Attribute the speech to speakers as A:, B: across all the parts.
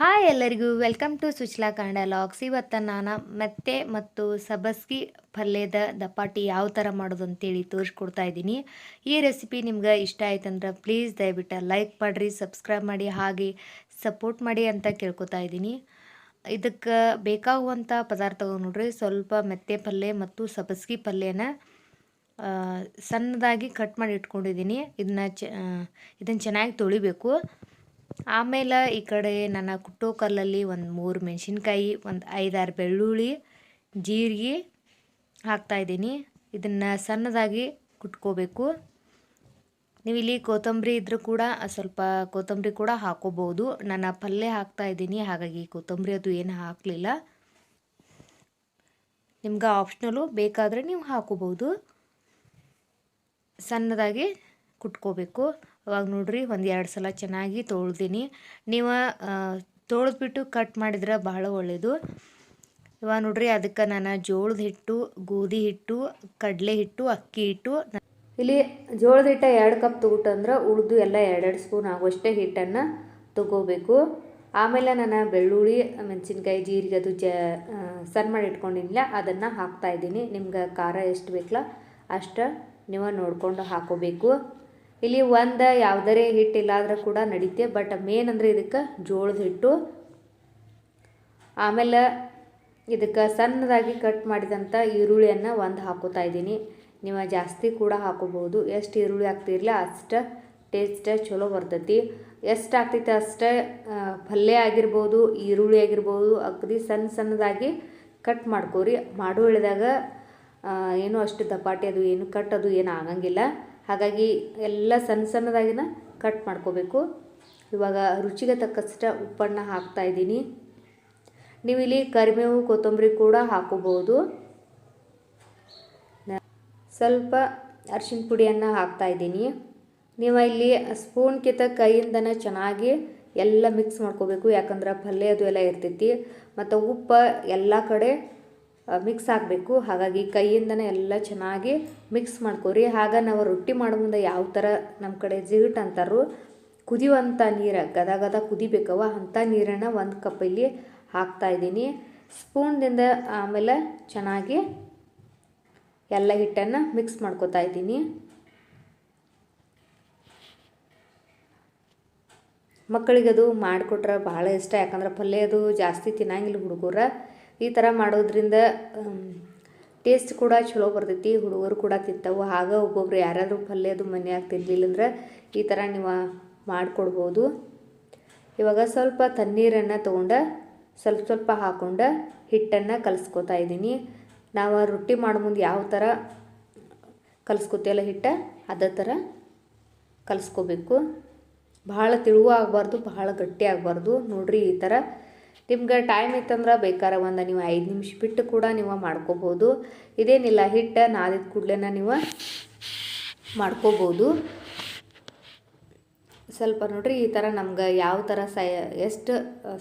A: Hi ಎಲ್ಲರಿಗೂ, welcome to Suchla Kannada vlogs. ಇವತ್ತು ನಾನು ಮೆತ್ತೆ ಮತ್ತು ಸಬಸ್ಗಿ ಪಲ್ಯದ ದಪಾಟಿ ಯಾವ ಥರ ಮಾಡೋದು ಅಂತೇಳಿ ತೋರಿಸ್ಕೊಡ್ತಾ ಇದ್ದೀನಿ. ಈ ರೆಸಿಪಿ ನಿಮ್ಗೆ ಇಷ್ಟ ಆಯ್ತಂದ್ರೆ ಪ್ಲೀಸ್ ದಯವಿಟ್ಟು ಲೈಕ್ ಮಾಡಿರಿ, ಸಬ್ಸ್ಕ್ರೈಬ್ ಮಾಡಿ, ಹಾಗೆ ಸಪೋರ್ಟ್ ಮಾಡಿ ಅಂತ ಕೇಳ್ಕೊತಾ ಇದ್ದೀನಿ. ಇದಕ್ಕೆ ಬೇಕಾಗುವಂಥ ಪದಾರ್ಥಗಳು ನೋಡ್ರಿ, ಸ್ವಲ್ಪ ಮೆತ್ತೆ ಪಲ್ಯ ಮತ್ತು ಸಬಸ್ಗಿ ಪಲ್ಯನ ಸಣ್ಣದಾಗಿ ಕಟ್ ಮಾಡಿ ಇಟ್ಕೊಂಡಿದ್ದೀನಿ. ಇದನ್ನ ಚ ಇದನ್ನು ಚೆನ್ನಾಗಿ ತೊಳಿಬೇಕು. ಆಮೇಲೆ ಈ ಕಡೆ ನನ್ನ ಕುಟ್ಟೋ ಕಲ್ಲಲ್ಲಿ ಒಂದು ಮೂರು ಮೆಣಸಿನ್ಕಾಯಿ, ಒಂದು ಐದಾರು ಬೆಳ್ಳುಳ್ಳಿ, ಜೀರಿಗೆ ಹಾಕ್ತಾಯಿದ್ದೀನಿ ಇದನ್ನು ಸಣ್ಣದಾಗಿ ಕುಟ್ಕೋಬೇಕು. ನೀವು ಇಲ್ಲಿ ಕೊತ್ತಂಬರಿ ಇದ್ರೂ ಕೂಡ ಸ್ವಲ್ಪ ಕೊತ್ತಂಬರಿ ಕೂಡ ಹಾಕೋಬೋದು ನಾನು ಪಲ್ಯ ಹಾಕ್ತಾ ಇದ್ದೀನಿ, ಹಾಗಾಗಿ ಕೊತ್ತಂಬರಿ ಅದು ಏನು ಹಾಕಲಿಲ್ಲ. ನಿಮ್ಗೆ ಆಪ್ಷನಲು ಬೇಕಾದರೆ ನೀವು ಹಾಕೋಬೋದು ಸಣ್ಣದಾಗಿ ಕುಟ್ಕೋಬೇಕು. ಅವಾಗ ನೋಡ್ರಿ ಒಂದು ಎರಡು ಸಲ ಚೆನ್ನಾಗಿ ತೊಳ್ದೀನಿ. ನೀವು ತೊಳೆದ್ಬಿಟ್ಟು ಕಟ್ ಮಾಡಿದ್ರೆ ಬಹಳ ಒಳ್ಳೆಯದು ಇವಾಗ ನೋಡ್ರಿ ಅದಕ್ಕೆ ನಾನು ಜೋಳದ ಹಿಟ್ಟು, ಗೋಧಿ ಹಿಟ್ಟು, ಕಡಲೆ ಹಿಟ್ಟು, ಅಕ್ಕಿ ಹಿಟ್ಟು. ಇಲ್ಲಿ ಜೋಳದ ಹಿಟ್ಟ ಎರಡು ಕಪ್ ತೊಗೊಟ್ಟಂದ್ರೆ ಉಳಿದು ಎಲ್ಲ ಎರಡೆರಡು ಸ್ಪೂನ್ ಆಗುವಷ್ಟೇ ಹಿಟ್ಟನ್ನು ತಗೋಬೇಕು. ಆಮೇಲೆ ನಾನು ಬೆಳ್ಳುಳ್ಳಿ, ಮೆಣಸಿನ್ಕಾಯಿ, ಜೀರಿಗೆ ಅದು ಜ ಸಣ್ಣ ಮಾಡಿ ಇಟ್ಕೊಂಡಿಲ್ಲ ಅದನ್ನು ಹಾಕ್ತಾ ಇದ್ದೀನಿ. ನಿಮ್ಗೆ ಖಾರ ಎಷ್ಟು ಬೇಕಲ್ಲ ಅಷ್ಟು ನೀವು ನೋಡಿಕೊಂಡು ಹಾಕೋಬೇಕು. ಇಲ್ಲಿ ಒಂದು ಯಾವುದರೇ ಹಿಟ್ಟು ಇಲ್ಲಾದ್ರೆ ಕೂಡ ನಡೀತೆ ಬಟ್ ಮೇನ್ ಅಂದರೆ ಇದಕ್ಕೆ ಜೋಳದ ಹಿಟ್ಟು. ಆಮೇಲೆ ಇದಕ್ಕೆ ಸಣ್ಣದಾಗಿ ಕಟ್ ಮಾಡಿದಂಥ ಈರುಳ್ಳಿಯನ್ನು ಒಂದು ಹಾಕೋತಾ ಇದ್ದೀನಿ. ನೀವು ಜಾಸ್ತಿ ಕೂಡ ಹಾಕೋಬಹುದು. ಎಷ್ಟು ಈರುಳ್ಳಿ ಹಾಕ್ತಿರಲ್ಲ ಅಷ್ಟು ಟೇಸ್ಟ್ ಚಲೋ ಬರ್ತೈತಿ. ಎಷ್ಟು ಆಗ್ತೈತೆ ಅಷ್ಟೇ ಪಲ್ಯ ಆಗಿರ್ಬೋದು, ಈರುಳ್ಳಿ ಆಗಿರ್ಬೋದು, ಅಗದಿ ಸಣ್ಣ ಸಣ್ಣದಾಗಿ ಕಟ್ ಮಾಡ್ಕೋರಿ. ಮಾಡು ಹೇಳಿದಾಗ ಏನು ಅಷ್ಟು ದಪಾಟಿ ಅದು ಏನು ಕಟ್ ಅದು ಏನು ಆಗಂಗಿಲ್ಲ. ಹಾಗಾಗಿ ಎಲ್ಲ ಸಣ್ಣ ಸಣ್ಣದಾಗಿನ ಕಟ್ ಮಾಡ್ಕೋಬೇಕು. ಇವಾಗ ರುಚಿಗೆ ತಕ್ಕಷ್ಟ ಉಪ್ಪನ್ನು ಹಾಕ್ತಾ ಇದ್ದೀನಿ. ನೀವು ಇಲ್ಲಿ ಕರಿಬೇವು, ಕೊತ್ತಂಬರಿ ಕೂಡ ಹಾಕೋಬೋದು ಸ್ವಲ್ಪ ಅರಿಶಿನ ಪುಡಿಯನ್ನು ಹಾಕ್ತಾ ಇದ್ದೀನಿ. ನೀವು ಇಲ್ಲಿ ಸ್ಪೂನ್ ಕಿತ್ತ ಕೈಯಿಂದನೇ ಚೆನ್ನಾಗಿ ಎಲ್ಲ ಮಿಕ್ಸ್ ಮಾಡ್ಕೋಬೇಕು. ಯಾಕಂದ್ರೆ ಪಲ್ಯ ಅದು ಎಲ್ಲ ಇರ್ತೈತಿ. ಮತ್ತು ಉಪ್ಪು ಎಲ್ಲ ಕಡೆ ಮಿಕ್ಸ್ ಆಗಬೇಕು. ಹಾಗಾಗಿ ಕೈಯಿಂದನೇ ಎಲ್ಲ ಚೆನ್ನಾಗಿ ಮಿಕ್ಸ್ ಮಾಡ್ಕೋರಿ ಆಗ ನಾವು ರೊಟ್ಟಿ ಮಾಡೋ ಮುಂದೆ ಯಾವ ಥರ ನಮ್ಮ ಕಡೆ ಜಿಗಿಟ್ ಅಂತಾರೋ ಕುದಿಯುವಂಥ ನೀರು, ಗದ ಗದ ಕುದಿಬೇಕವ ಅಂಥ ನೀರನ್ನು ಒಂದು ಕಪ್ಪಲ್ಲಿ ಹಾಕ್ತಾಯಿದ್ದೀನಿ ಸ್ಪೂನ್ದಿಂದ ಆಮೇಲೆ ಚೆನ್ನಾಗಿ ಎಲ್ಲ ಹಿಟ್ಟನ್ನು ಮಿಕ್ಸ್ ಮಾಡ್ಕೊತಾ ಇದ್ದೀನಿ. ಮಕ್ಕಳಿಗೆ ಅದು ಮಾಡಿಕೊಟ್ರೆ ಭಾಳ ಇಷ್ಟ. ಯಾಕಂದ್ರೆ ಪಲ್ಯ ಅದು ಜಾಸ್ತಿ ತಿನ್ನಂಗಿಲ್ಲ ಹುಡುಗರ. ಈ ಥರ ಮಾಡೋದ್ರಿಂದ ಟೇಸ್ಟ್ ಕೂಡ ಚಲೋ ಬರ್ತೈತಿ, ಹುಡುಗರು ಕೂಡ ತಿಂತಾವು. ಆಗ ಒಬ್ಬೊಬ್ರು ಯಾರಾದರೂ ಪಲ್ಯ ಅದು ಮನ್ಯಾಗ ತಿನ್ನಲಿಲ್ಲ ಅಂದ್ರೆ ಈ ಥರ ನೀವು ಮಾಡಿಕೊಡ್ಬೋದು. ಇವಾಗ ಸ್ವಲ್ಪ ತಣ್ಣೀರನ್ನು ತೊಗೊಂಡು, ಸ್ವಲ್ಪ ಸ್ವಲ್ಪ ಹಾಕ್ಕೊಂಡು ಹಿಟ್ಟನ್ನು ಕಲಿಸ್ಕೊತಾ ಇದ್ದೀನಿ. ನಾವು ರೊಟ್ಟಿ ಮಾಡೋ ಮುಂದೆ ಯಾವ ಥರ ಕಲಿಸ್ಕೊತೀವಲ್ಲ ಹಿಟ್ಟ, ಅದೇ ಥರ ಕಲಿಸ್ಕೋಬೇಕು. ಭಾಳ ತಿಳುವ ಆಗಬಾರ್ದು, ಭಾಳ ಗಟ್ಟಿ ಆಗಬಾರ್ದು. ನೋಡ್ರಿ ಈ ಥರ ನಿಮ್ಗೆ ಟೈಮ್ ಇತ್ತಂದ್ರೆ ಬೇಕಾರ ಒಂದು ನೀವು ಐದು ನಿಮಿಷ ಬಿಟ್ಟು ಕೂಡ ನೀವು ಮಾಡ್ಕೋಬೋದು ಇದೇನಿಲ್ಲ, ಹಿಟ್ಟು ನಾದಿದ ಕೂಡಲೇ ನೀವು ಮಾಡ್ಕೋಬೋದು ಸ್ವಲ್ಪ ನೋಡ್ರಿ ಈ ಥರ ನಮ್ಗೆ ಯಾವ ಥರ ಸೈ, ಎಷ್ಟು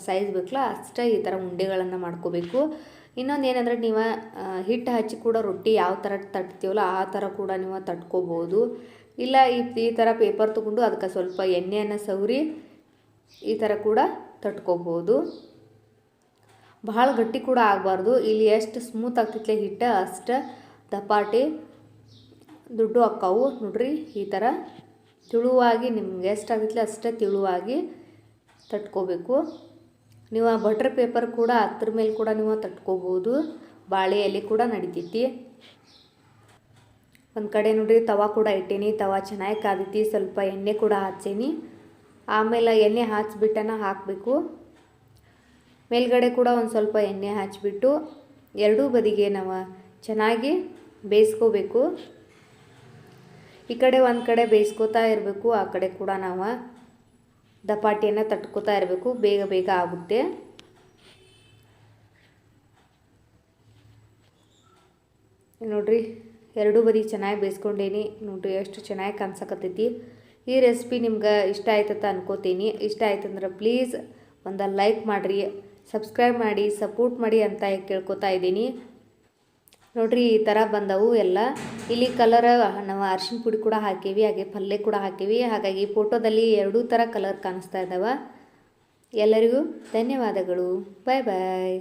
A: ಸೈಜ್ ಬೇಕಲ್ಲ ಅಷ್ಟೇ ಈ ಥರ ಉಂಡೆಗಳನ್ನು ಮಾಡ್ಕೋಬೇಕು. ಇನ್ನೊಂದು ಏನಂದರೆ ನೀವು ಹಿಟ್ಟು ಹಚ್ಚಿ ಕೂಡ ರೊಟ್ಟಿ ಯಾವ ಥರ ತಟ್ತೀವಲ್ಲ ಆ ಥರ ಕೂಡ ನೀವು ತಟ್ಕೋಬೋದು ಇಲ್ಲ ಈ ಈ ಥರ ಪೇಪರ್ ತೊಗೊಂಡು ಅದಕ್ಕೆ ಸ್ವಲ್ಪ ಎಣ್ಣೆಯನ್ನು ಸವರಿ ಈ ಥರ ಕೂಡ ತಟ್ಕೋಬೋದು ಭಾಳ ಗಟ್ಟಿ ಕೂಡ ಆಗಬಾರ್ದು. ಇಲ್ಲಿ ಎಷ್ಟು ಸ್ಮೂತ್ ಆಗ್ತೈತೆ ಹಿಟ್ಟು, ಅಷ್ಟು ದಪಾಟಿ ದುಡ್ಡು ಅಕ್ಕಾವು. ನೋಡ್ರಿ, ಈ ಥರ ತಿಳುವಾಗಿ ನಿಮ್ಗೆ ಎಷ್ಟು ಆಗೈತಿಲ್ಲ ಅಷ್ಟೇ ತಿಳುವಾಗಿ ತಟ್ಕೋಬೇಕು. ನೀವು ಬಟರ್ ಪೇಪರ್ ಕೂಡ ಅದ್ರ ಮೇಲೆ ಕೂಡ ನೀವು ತಟ್ಕೋಬೋದು. ಬಾಳೆ ಎಲೆ ಕೂಡ ನಡಿತೈತಿ. ಒಂದು ಕಡೆ ನೋಡ್ರಿ, ತವಾ ಕೂಡ ಇಟ್ಟೀನಿ. ತವಾ ಚೆನ್ನಾಗಿ ಕಾದೈತಿ. ಸ್ವಲ್ಪ ಎಣ್ಣೆ ಕೂಡ ಹಚ್ಚೀನಿ ಆಮೇಲೆ ಎಣ್ಣೆ ಹಾಚ್ಬಿಟ್ಟನ ಹಾಕಬೇಕು. ಮೇಲ್ಗಡೆ ಕೂಡ ಒಂದು ಸ್ವಲ್ಪ ಎಣ್ಣೆ ಹಚ್ಬಿಟ್ಟು ಎರಡೂ ಬದಿಗೆ ನಾವು ಚೆನ್ನಾಗಿ ಬೇಯಿಸ್ಕೋಬೇಕು. ಈ ಕಡೆ ಒಂದು ಕಡೆ ಬೇಯಿಸ್ಕೋತಾ ಇರಬೇಕು, ಆ ಕಡೆ ಕೂಡ ನಾವು ದಪಾಟಿಯನ್ನು ತಟ್ಕೋತಾ ಇರಬೇಕು, ಬೇಗ ಬೇಗ ಆಗುತ್ತೆ. ನೋಡ್ರಿ, ಎರಡೂ ಬದಿ ಚೆನ್ನಾಗಿ ಬೇಯಿಸ್ಕೊಂಡೇನಿ. ನೋಡ್ರಿ, ಎಷ್ಟು ಚೆನ್ನಾಗಿ ಕಾಣಿಸಕತ್ತೈತಿ. ಈ ರೆಸಿಪಿ ನಿಮ್ಗೆ ಇಷ್ಟ ಆಯ್ತಂತ ಅನ್ಕೋತೀನಿ. ಇಷ್ಟ ಆಯ್ತಂದ್ರೆ ಪ್ಲೀಸ್ ಒಂದು ಲೈಕ್ ಮಾಡಿರಿ. ಸಬ್ಸ್ಕ್ರೈಬ್ ಮಾಡಿ, ಸಪೋರ್ಟ್ ಮಾಡಿ ಅಂತ ಕೇಳ್ಕೊತಾ ಇದ್ದೀನಿ. ನೋಡ್ರಿ, ಈ ಥರ ಬಂದವು ಎಲ್ಲ. ಇಲ್ಲಿ ಕಲರ್ ನಾವು ಅರ್ಶಿನ ಪುಡಿ ಕೂಡ ಹಾಕೀವಿ, ಹಾಗೆ ಪಲ್ಯ ಕೂಡ ಹಾಕೀವಿ. ಹಾಗಾಗಿ ಫೋಟೋದಲ್ಲಿ ಎರಡೂ ಥರ ಕಲರ್ ಕಾಣಿಸ್ತಾ ಇದ್ದಾವೆ ಎಲ್ಲರಿಗೂ ಧನ್ಯವಾದಗಳು. ಬಾಯ್ ಬಾಯ್